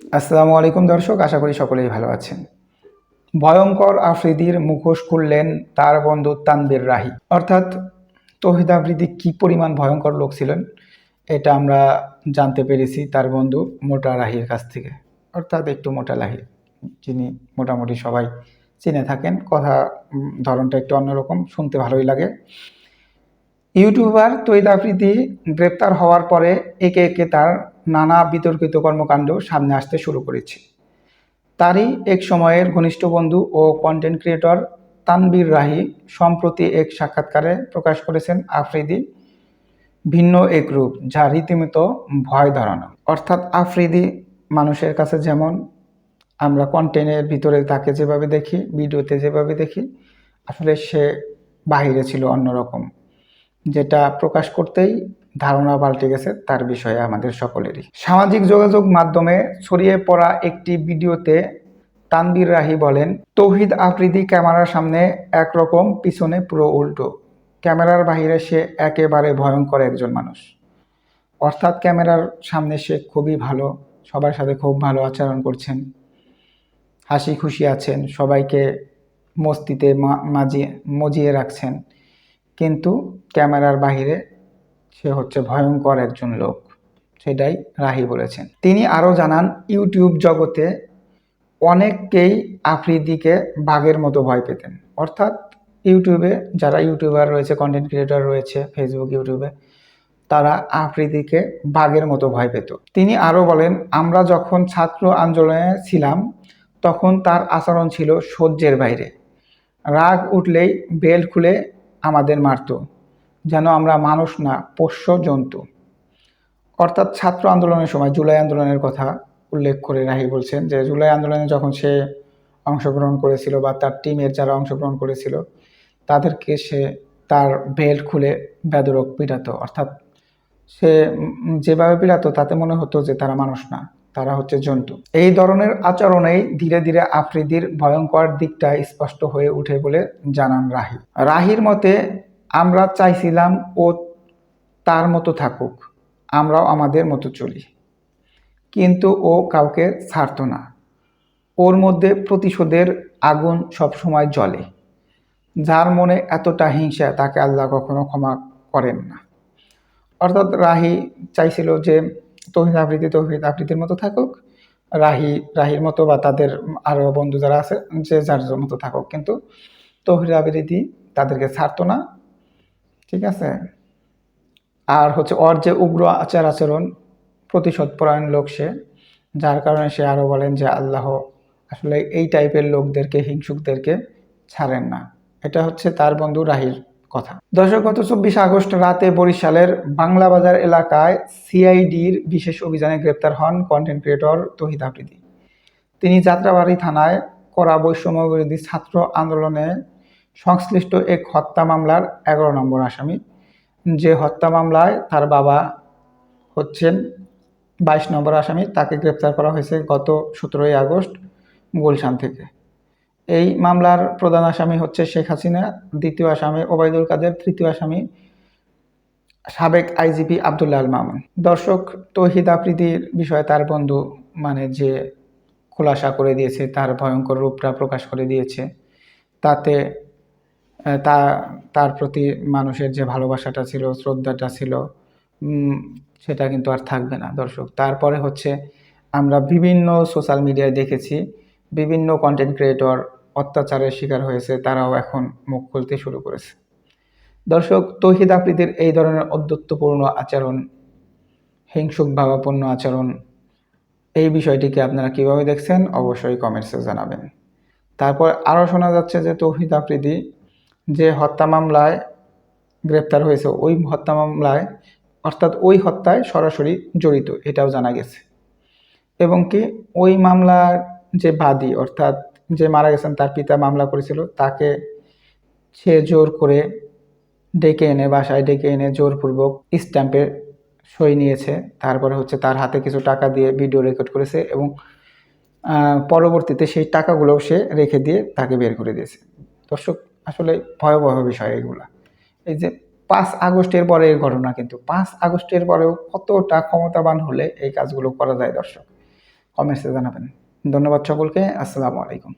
আসসালামু আলাইকুম দর্শক, আশা করি সকলেই ভালো আছেন। ভয়ঙ্কর আফ্রিদির মুখোশ খুললেন তার বন্ধু তানবীর রাহি। অর্থাৎ তহিদ আফ্রিদি কি পরিমাণ ভয়ঙ্কর লোক ছিলেন, এটা আমরা জানতে পেরেছি তার বন্ধু মোটা রাহির কাছ থেকে। অর্থাৎ একটু মোটা রাহি, যিনি মোটামুটি সবাই চিনে থাকেন। কথা ধরনটা একটু অন্যরকম, শুনতে ভালোই লাগে। ইউটিউবার তৈদ আফ্রিদি গ্রেপ্তার হওয়ার পরে একে একে তার নানা বিতর্কিত কর্মকাণ্ড সামনে আসতে শুরু করেছে। তারই এক সময়ের ঘনিষ্ঠ বন্ধু ও কন্টেন্ট ক্রিয়েটর তানবীর রাহি সম্প্রতি এক সাক্ষাৎকারে প্রকাশ করেছেন আফ্রিদি ভিন্ন এক রূপ, যা রীতিমতো ভয় ধরানো। অর্থাৎ আফ্রিদি মানুষের কাছে যেমন, আমরা কন্টেন্টের ভিতরে তাকে যেভাবে দেখি, ভিডিওতে যেভাবে দেখি, আসলে সে বাহিরে ছিল অন্যরকম। যেটা প্রকাশ করতেই ধারণা পাল্টে গেছে তার বিষয়ে আমাদের সকলেরই। সামাজিক যোগাযোগ মাধ্যমে ছড়িয়ে পড়া একটি ভিডিওতে তানবির রাহি বলেন, তৌহিদ আফ্রিদি ক্যামেরার সামনে একরকম, পিছনে পুরো উল্টো। ক্যামেরার বাইরে সে একেবারে ভয়ঙ্কর একজন মানুষ। অর্থাৎ ক্যামেরার সামনে সে খুবই ভালো, সবার সাথে খুব ভালো আচরণ করছেন। হাসি খুশি আছেন, সবাইকে মস্তিতে মাজিয়ে, মজিয়ে রাখছেন। কিন্তু ক্যামেরার বাহিরে সে হচ্ছে ভয়ঙ্কর একজন লোক, সেটাই রাহি বলেছেন। তিনি আরও জানান, ইউটিউব জগতে অনেককেই আফ্রিদিকে বাঘের মতো ভয় পেতেন। অর্থাৎ ইউটিউবে যারা ইউটিউবার রয়েছে কন্টেন্ট ক্রিয়েটর রয়েছে ফেসবুক ইউটিউবে তারা আফ্রিদিকে বাঘের মতো ভয় পেত। তিনি আরও বলেন, আমরা যখন ছাত্র আন্দোলনে ছিলাম, তখন তার আচরণ ছিল সহ্যের বাইরে। রাগ উঠলেই বেল্ট খুলে আমাদের মারতো, যেন আমরা মানুষ না, পোষ্য জন্তু। অর্থাৎ ছাত্র আন্দোলনের সময় জুলাই আন্দোলনের কথা উল্লেখ করে রাহি বলছেন যে, জুলাই আন্দোলনে যখন সে অংশগ্রহণ করেছিল বা তার টিমের যারা অংশগ্রহণ করেছিল, তাদেরকে সে তার বেল্ট খুলে বেদরক পিটাতো। অর্থাৎ সে যেভাবে পিটাতো, তাতে মনে হতো যে তারা মানুষ না। তারা হচ্ছে জন্তু। এই ধরনের আচরণেই ধীরে ধীরে আফ্রিদির ভয়ঙ্কর দিকটা স্পষ্ট হয়ে উঠে বলে জানান রাহি। রাহির মতে, আমরা চাইছিলাম ও তার মতো থাকুক, আমরাও আমাদের মতো চলি। কিন্তু ও কাউকে ছাড়তো না। ওর মধ্যে প্রতিশোধের আগুন সবসময় জ্বলে। যার মনে এতটা হিংসা, তাকে আল্লাহ কখনো ক্ষমা করেন না। অর্থাৎ রাহি চাইছিল যে তহিদ আফ্রিদি তহিদ আফ্রিদির মতো থাকুক। রাহি, রাহির মতো বা তাদের আরও বন্ধু যারা আছে, যে যার মতো থাকুক। কিন্তু তহিদ আফ্রিদি তাদেরকে ছাড়তো না। ঠিক আছে? আর হচ্ছে ওর যে উগ্র আচার আচরণ, প্রতিশোধ পরায়ণ লোক সে, যার কারণে সে আরও বলেন যে আল্লাহ আসলে এই টাইপের লোকদেরকে, হিংসুকদেরকে ছাড়েন না। এটা হচ্ছে তার বন্ধু রাহির কথা। দর্শক, গত চব্বিশে আগস্ট রাতে বরিশালের বাংলা বাজার এলাকায় সিআইডির বিশেষ অভিযানে গ্রেপ্তার হন কন্টেন্ট ক্রিয়েটর তহিদ আফ্রিদি। তিনি যাত্রাবাড়ি থানায় করা বৈষম্য বিরোধী ছাত্র আন্দোলনে সংশ্লিষ্ট এক হত্যা মামলার এগারো নম্বর আসামি। যে হত্যা মামলায় তার বাবা হচ্ছেন বাইশ নম্বর আসামি, তাকে গ্রেপ্তার করা হয়েছে গত সতেরোই আগস্ট গুলশান থেকে। এই মামলার প্রধান আসামি হচ্ছে শেখ হাসিনা, দ্বিতীয় আসামি ওবায়দুল কাদের, তৃতীয় আসামি সাবেক আইজিপি আবদুল্লাহ আল মামুন। দর্শক, তৌহিদ আফ্রিদির বিষয়ে তার বন্ধু মানে যে খোলাসা করে দিয়েছে, তার ভয়ঙ্কর রূপটা প্রকাশ করে দিয়েছে, তাতে তা, তার প্রতি মানুষের যে ভালোবাসাটা ছিল, শ্রদ্ধাটা ছিল সেটা কিন্তু আর থাকবে না, দর্শক। তারপরে হচ্ছে আমরা বিভিন্ন সোশ্যাল মিডিয়ায় দেখেছি, বিভিন্ন কন্টেন্ট ক্রিয়েটর অত্যাচারের শিকার হয়েছে, তারাও এখন মুখ খুলতে শুরু করেছে। দর্শক, তৌহিদ আফ্রিদির এই ধরনের অধ্যত্বপূর্ণ আচরণ, হিংসুক ভাবাপন্ন আচরণ, এই বিষয়টিকে আপনারা কীভাবে দেখছেন অবশ্যই কমেন্টসে জানাবেন। তারপর আরও শোনা যাচ্ছে যে তৌহিদ আফ্রিদি যে হত্যা মামলায় গ্রেপ্তার হয়েছে, ওই হত্যা মামলায়, অর্থাৎ ওই হত্যায় সরাসরি জড়িত, এটাও জানা গেছে। এবং কি ওই মামলার যে বাদী, অর্থাৎ যে মারা গেছেন, তার পিতা মামলা করেছিল, তাকে সে জোর করে ডেকে এনে বাসায় ডেকে এনে জোরপূর্বক স্ট্যাম্পে সই নিয়েছে। তারপরে হচ্ছে তার হাতে কিছু টাকা দিয়ে ভিডিও রেকর্ড করেছে এবং পরবর্তীতে সেই টাকাগুলোও সে রেখে দিয়ে তাকে বের করে দিয়েছে। দর্শক, আসলে ভয়াবহ বিষয় এগুলা। এই যে পাঁচ আগস্টের পরে এই ঘটনা কিন্তু, পাঁচ আগস্টের পরেও কতটা ক্ষমতাবান হলে এই কাজগুলো করা যায় দর্শক? কমেন্টসে জানাবেন। ধন্যবাদ সকলকে, আসসালামু আলাইকুম।